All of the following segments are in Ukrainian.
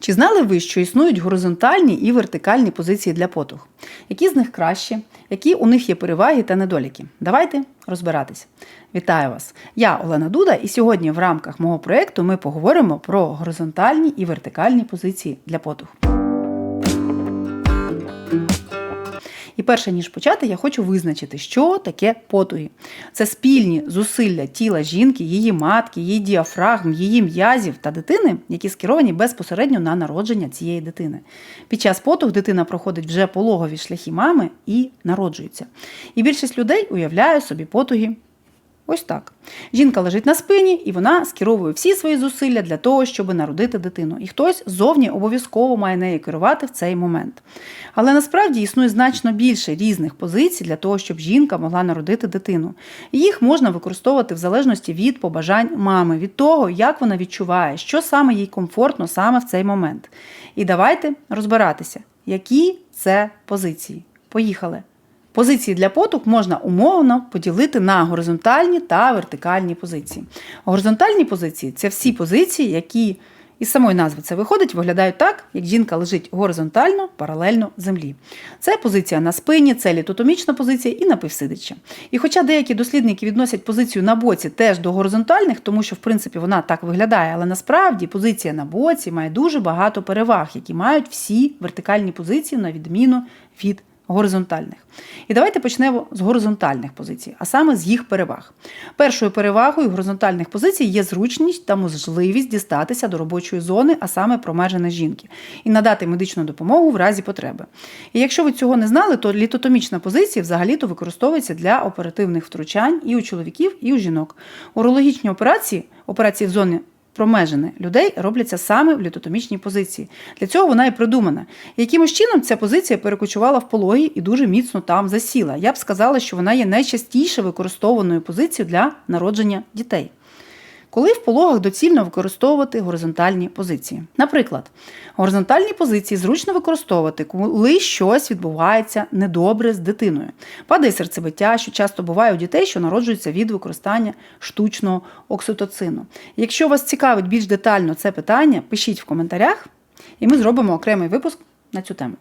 Чи знали ви, що існують горизонтальні і вертикальні позиції для потуг? Які з них кращі, які у них є переваги та недоліки? Давайте розбиратись. Вітаю вас! Я Олена Дуда, і сьогодні в рамках мого проєкту ми поговоримо про горизонтальні і вертикальні позиції для потуг. І перше ніж почати, я хочу визначити, що таке потуги. Це спільні зусилля тіла жінки, її матки, її діафрагм, її м'язів та дитини, які скеровані безпосередньо на народження цієї дитини. Під час потуг дитина проходить вже пологові шляхи мами і народжується. І більшість людей уявляє собі потуги. Ось так. Жінка лежить на спині, і вона скеровує всі свої зусилля для того, щоб народити дитину. І хтось зовні обов'язково має нею керувати в цей момент. Але насправді існує значно більше різних позицій для того, щоб жінка могла народити дитину. Їх можна використовувати в залежності від побажань мами, від того, як вона відчуває, що саме їй комфортно саме в цей момент. І давайте розбиратися, які це позиції. Поїхали! Позиції для потуг можна умовно поділити на горизонтальні та вертикальні позиції. Горизонтальні позиції це всі позиції, які із самої назви це виходить, виглядають так, як жінка лежить горизонтально, паралельно землі. Це позиція на спині, це літотомічна позиція і напівсидяча. І хоча деякі дослідники відносять позицію на боці теж до горизонтальних, тому що в принципі вона так виглядає, але насправді позиція на боці має дуже багато переваг, які мають всі вертикальні позиції на відміну від горизонтальних. І давайте почнемо з горизонтальних позицій, а саме з їх переваг. Першою перевагою горизонтальних позицій є зручність та можливість дістатися до робочої зони, а саме промежини жінки, і надати медичну допомогу в разі потреби. І якщо ви цього не знали, то літотомічна позиція взагалі-то використовується для оперативних втручань і у чоловіків, і у жінок. Урологічні операції, операції в зоні промежини людей робляться саме в літотомічній позиції. Для цього вона і придумана. Якимось чином ця позиція перекочувала в пологі і дуже міцно там засіла. Я б сказала, що вона є найчастіше використовуваною позицією для народження дітей. Коли в пологах доцільно використовувати горизонтальні позиції. Наприклад, горизонтальні позиції зручно використовувати, коли щось відбувається недобре з дитиною. Падає серцебиття, що часто буває у дітей, що народжуються від використання штучного окситоцину. Якщо вас цікавить більш детально це питання, пишіть в коментарях, і ми зробимо окремий випуск на цю тему.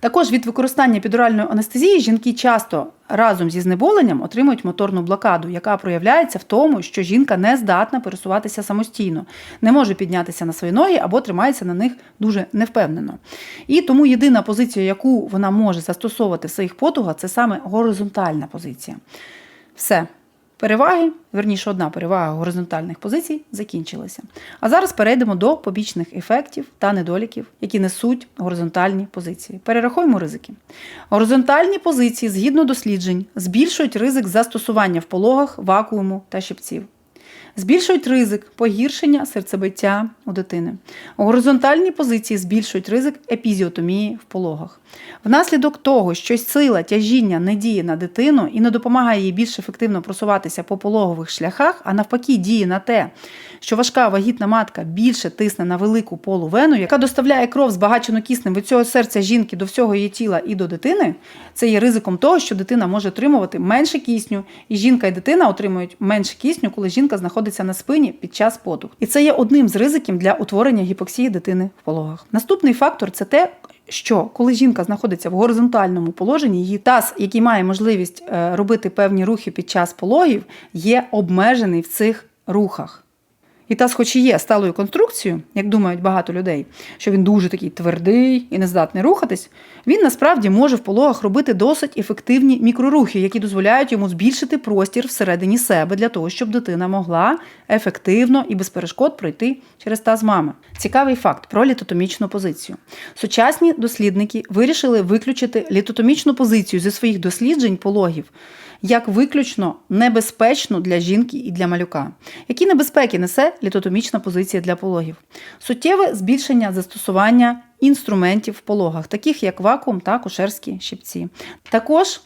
Також від використання підуральної анестезії жінки часто разом зі знеболенням отримують моторну блокаду, яка проявляється в тому, що жінка не здатна пересуватися самостійно, не може піднятися на свої ноги або тримається на них дуже невпевнено. І тому єдина позиція, яку вона може застосовувати в своїх потугах, це саме горизонтальна позиція. Все. Переваги, верніше, одна перевага горизонтальних позицій закінчилася. А зараз перейдемо до побічних ефектів та недоліків, які несуть горизонтальні позиції. Перерахуємо ризики. Горизонтальні позиції, згідно досліджень, збільшують ризик застосування в пологах, вакууму та щипців. Збільшують ризик погіршення серцебиття у дитини. Горизонтальні позиції збільшують ризик епізіотомії в пологах. Внаслідок того, що сила тяжіння не діє на дитину і не допомагає їй більш ефективно просуватися по пологових шляхах, а навпаки, діє на те, що важка вагітна матка більше тисне на велику полувену, яка доставляє кров збагачену киснем від цього серця жінки до всього її тіла і до дитини, це є ризиком того, що дитина може отримувати менше кисню, і жінка і дитина отримують менше кисню, коли жінка знаходиться на спині під час подух. І це є одним з ризиків для утворення гіпоксії дитини в пологах. Наступний фактор це те, що коли жінка знаходиться в горизонтальному положенні, її таз, який має можливість е, робити певні рухи під час пологів, є обмежений в цих рухах. І таз, хоч і є сталою конструкцією, як думають багато людей, що він дуже такий твердий і не здатний рухатись, він насправді може в пологах робити досить ефективні мікрорухи, які дозволяють йому збільшити простір всередині себе для того, щоб дитина могла ефективно і без перешкод пройти через таз мами. Цікавий факт про літотомічну позицію. Сучасні дослідники вирішили виключити літотомічну позицію зі своїх досліджень пологів як виключно небезпечну для жінки і для малюка. Які небезпеки несе літотомічна позиція для пологів? Суттєве збільшення застосування інструментів в пологах, таких як вакуум та кушерські щипці. Також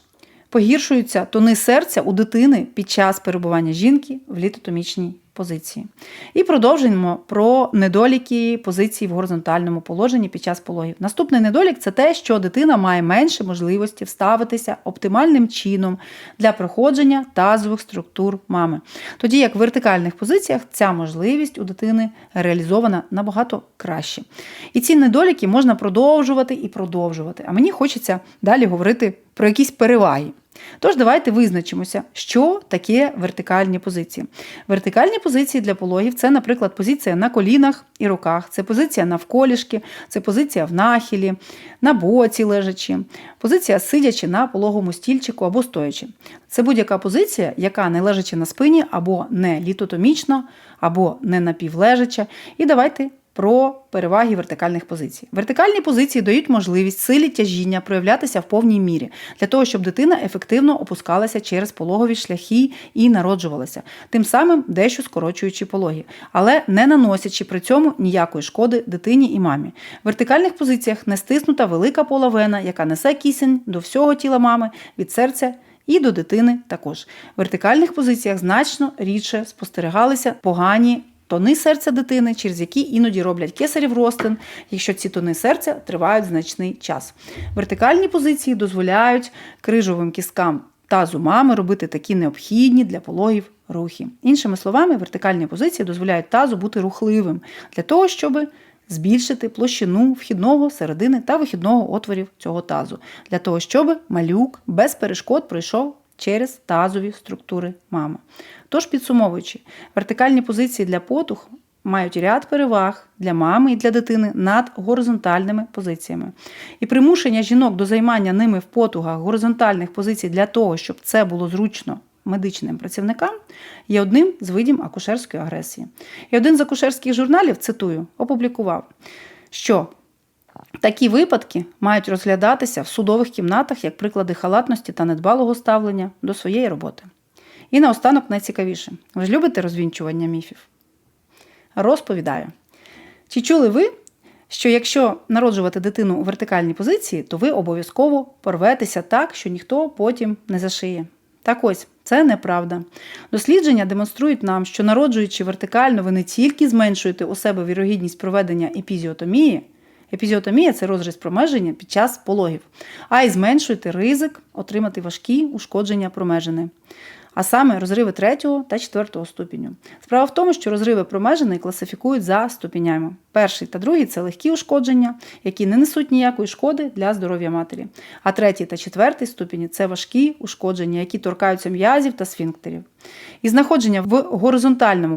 погіршуються тони серця у дитини під час перебування жінки в літотомічній позиції. І продовжуємо про недоліки позиції в горизонтальному положенні під час пологів. Наступний недолік це те, що дитина має менше можливості вставитися оптимальним чином для проходження тазових структур мами. Тоді як в вертикальних позиціях ця можливість у дитини реалізована набагато краще. І ці недоліки можна продовжувати і продовжувати. А мені хочеться далі говорити про якісь переваги. Тож давайте визначимося, що таке вертикальні позиції. Вертикальні позиції для пологів це, наприклад, позиція на колінах і руках, це позиція навколішки, це позиція в нахилі, на боці лежачи, позиція сидячи на пологому стільчику або стоячи. Це будь-яка позиція, яка не лежачи на спині, або не літотомічна, або не напівлежача. І давайте про переваги вертикальних позицій. Вертикальні позиції дають можливість силі тяжіння проявлятися в повній мірі для того, щоб дитина ефективно опускалася через пологові шляхи і народжувалася, тим самим дещо скорочуючи пологи, але не наносячи при цьому ніякої шкоди дитині і мамі. В вертикальних позиціях не стиснута велика половина, яка несе кисень до всього тіла мами від серця. І до дитини також. В вертикальних позиціях значно рідше спостерігалися погані тони серця дитини, через які іноді роблять кесарів розтин, якщо ці тони серця тривають значний час. Вертикальні позиції дозволяють крижовим кісткам тазу мами робити такі необхідні для пологів рухи. Іншими словами, вертикальні позиції дозволяють тазу бути рухливим для того, щоб збільшити площину вхідного, середини та вихідного отворів цього тазу, для того, щоб малюк без перешкод пройшов через тазові структури мами. Тож, підсумовуючи, вертикальні позиції для потух мають ряд переваг для мами і для дитини над горизонтальними позиціями. І примушення жінок до займання ними в потугах горизонтальних позицій для того, щоб це було зручно медичним працівникам, є одним з видів акушерської агресії. І один з акушерських журналів, цитую, опублікував, що Такі випадки мають розглядатися в судових кімнатах як приклади халатності та недбалого ставлення до своєї роботи. І наостанок найцікавіше. Ви ж любите розвінчування міфів? Розповідаю. Чи чули ви, що якщо народжувати дитину у вертикальній позиції, то ви обов'язково порветеся так, що ніхто потім не зашиє? Так ось, це неправда. Дослідження демонструють нам, що народжуючи вертикально, ви не тільки зменшуєте у себе вірогідність проведення епізіотомії, Епізіотомія це розріз промеження під час пологів, а й зменшуєте ризик отримати важкі ушкодження промежини. А саме розриви 3 та 4 ступеню. Справа в тому, що розриви промежини класифікують за ступенями. Перший та другий це легкі ушкодження, які не несуть ніякої шкоди для здоров'я матері. А третій та четвертий ступені це важкі ушкодження, які торкаються м'язів та сфінктерів. І знаходження в горизонтальному